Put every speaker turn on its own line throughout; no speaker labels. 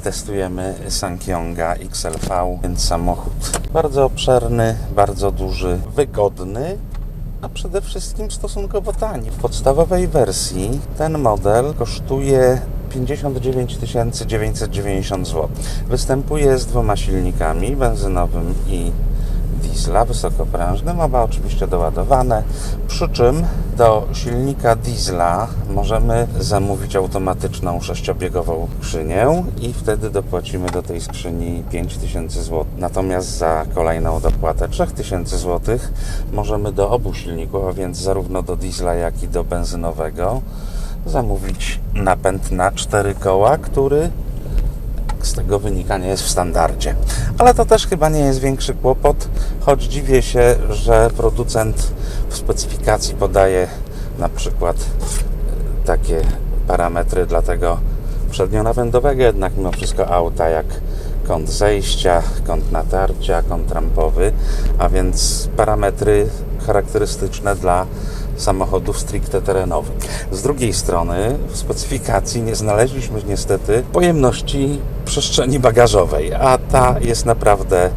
testujemy Sankyonga XLV, więc samochód bardzo obszerny, bardzo duży, wygodny, a przede wszystkim stosunkowo tani. W podstawowej wersji ten model kosztuje 59 990 zł. Występuje z dwoma silnikami, benzynowym i diesla wysokoprężnym, oba oczywiście doładowane. Przy czym do silnika diesla możemy zamówić automatyczną sześciobiegową skrzynię i wtedy dopłacimy do tej skrzyni 5000 zł. Natomiast za kolejną dopłatę 3000 zł możemy do obu silników, a więc zarówno do diesla, jak i do benzynowego zamówić napęd na cztery koła, który z tego wynika nie jest w standardzie. Ale to też chyba nie jest większy kłopot, choć dziwię się, że producent w specyfikacji podaje na przykład e, takie parametry dla tego przednionapędowego, jednak mimo wszystko auta jak kąt zejścia, kąt natarcia, kąt rampowy, a więc parametry charakterystyczne dla samochodów stricte terenowych. Z drugiej strony w specyfikacji nie znaleźliśmy niestety pojemności przestrzeni bagażowej, a ta jest naprawdę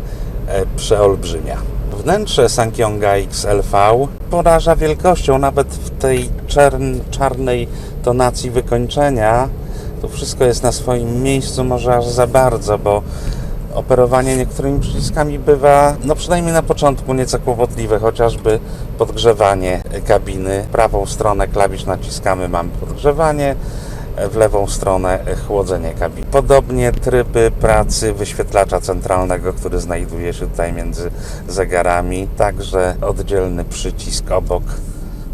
e, przeolbrzymia. Wnętrze Sankyonga XLV poraża wielkością, nawet w tej czern, czarnej tonacji wykończenia. To wszystko jest na swoim miejscu, może aż za bardzo, bo operowanie niektórymi przyciskami bywa, no przynajmniej na początku, nieco kłopotliwe, chociażby podgrzewanie kabiny. Prawą stronę klawisz naciskamy, mamy podgrzewanie, w lewą stronę chłodzenie kabiny. Podobnie tryby pracy wyświetlacza centralnego, który znajduje się tutaj między zegarami, także oddzielny przycisk obok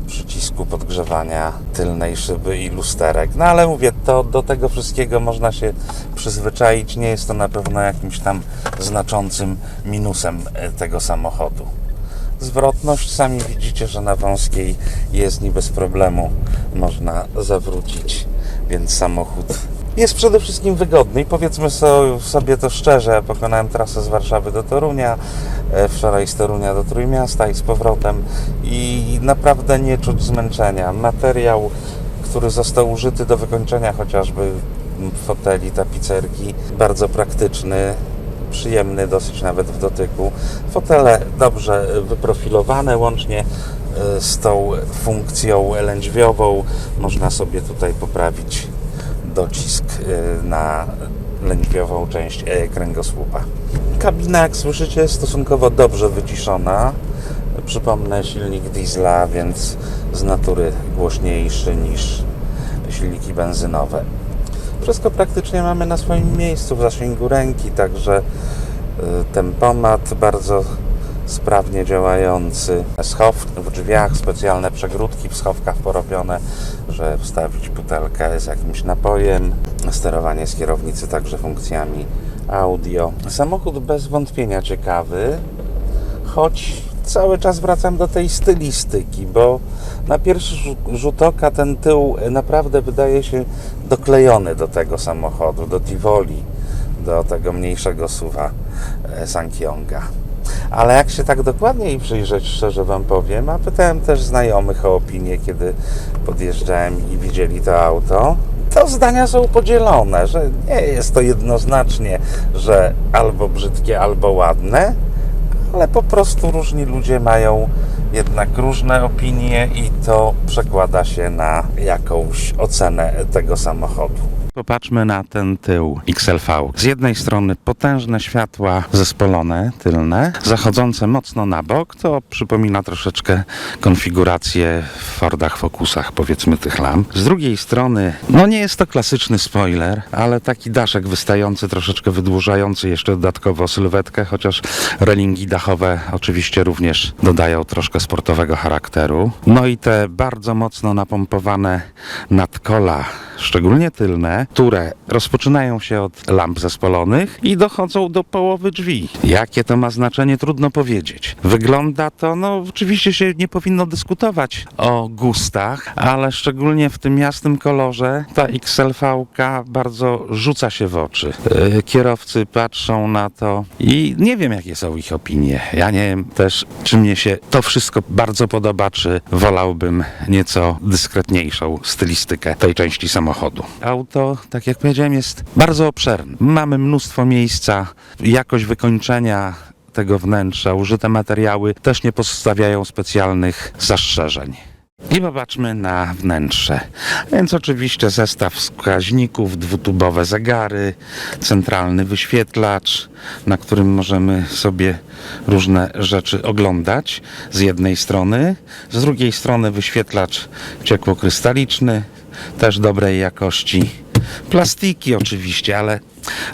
przycisku podgrzewania tylnej szyby i lusterek. No ale mówię, to do tego wszystkiego można się przyzwyczaić. Nie jest to na pewno jakimś tam znaczącym minusem e, tego samochodu. Zwrotność, sami widzicie, że na wąskiej jezdni bez problemu można zawrócić, więc samochód jest przede wszystkim wygodny i powiedzmy so- sobie to szczerze, pokonałem trasę z Warszawy do Torunia, wczoraj z Torunia do Trójmiasta i z powrotem i naprawdę nie czuć zmęczenia. Materiał, który został użyty do wykończenia chociażby foteli, tapicerki, bardzo praktyczny, przyjemny dosyć nawet w dotyku. Fotele dobrze wyprofilowane, łącznie e, z tą funkcją lędźwiową można sobie tutaj poprawić docisk e, na lędźwiową część e, kręgosłupa. Kabina, jak słyszycie, jest stosunkowo dobrze wyciszona. Przypomnę, silnik diesla, więc z natury głośniejszy niż silniki benzynowe. Wszystko praktycznie mamy na swoim miejscu, w zasięgu ręki, także y, tempomat bardzo sprawnie działający, schow w drzwiach, specjalne przegródki w schowkach porobione, że wstawić butelkę z jakimś napojem, sterowanie z kierownicy także funkcjami audio. Samochód bez wątpienia ciekawy, choć cały czas wracam do tej stylistyki, bo na pierwszy rzu- rzut oka ten tył naprawdę wydaje się doklejony do tego samochodu, do Tivoli, do tego mniejszego suwa e, Sankyonga. Ale jak się tak dokładniej przyjrzeć, szczerze Wam powiem, a pytałem też znajomych o opinię, kiedy podjeżdżałem i widzieli to auto, to zdania są podzielone, że nie jest to jednoznacznie, że albo brzydkie, albo ładne, ale po prostu różni ludzie mają jednak różne opinie i to przekłada się na jakąś ocenę tego samochodu. Popatrzmy na ten tył XLV. Z jednej strony potężne światła zespolone, tylne, zachodzące mocno na bok. To przypomina troszeczkę konfigurację w Fordach Focusach, powiedzmy tych lamp. Z drugiej strony, no nie jest to klasyczny spoiler, ale taki daszek wystający, troszeczkę wydłużający jeszcze dodatkowo sylwetkę, chociaż relingi dachowe oczywiście również dodają troszkę sportowego charakteru. No i te bardzo mocno napompowane nadkola, szczególnie tylne, które rozpoczynają się od lamp zespolonych i dochodzą do połowy drzwi. Jakie to ma znaczenie, trudno powiedzieć. Wygląda to, no oczywiście się nie powinno dyskutować o gustach, ale szczególnie w tym jasnym kolorze ta XLV bardzo rzuca się w oczy. Yy, Kierowcy patrzą na to i nie wiem, jakie są ich opinie. Ja nie wiem też, czy mnie się to wszystko bardzo podoba, czy wolałbym nieco dyskretniejszą stylistykę tej części samochodu. Auto tak jak powiedziałem, jest bardzo obszerny. Mamy mnóstwo miejsca, jakość wykończenia tego wnętrza, użyte materiały też nie pozostawiają specjalnych zastrzeżeń. I popatrzmy na wnętrze. Więc oczywiście zestaw wskaźników, dwutubowe zegary, centralny wyświetlacz, na którym możemy sobie różne rzeczy oglądać z jednej strony, z drugiej strony wyświetlacz ciekłokrystaliczny, też dobrej jakości. Plastiki oczywiście, ale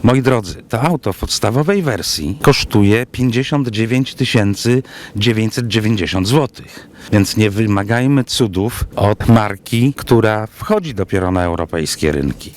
moi drodzy, to auto w podstawowej wersji kosztuje 59 990 zł. Więc nie wymagajmy cudów od marki, która wchodzi dopiero na europejskie rynki.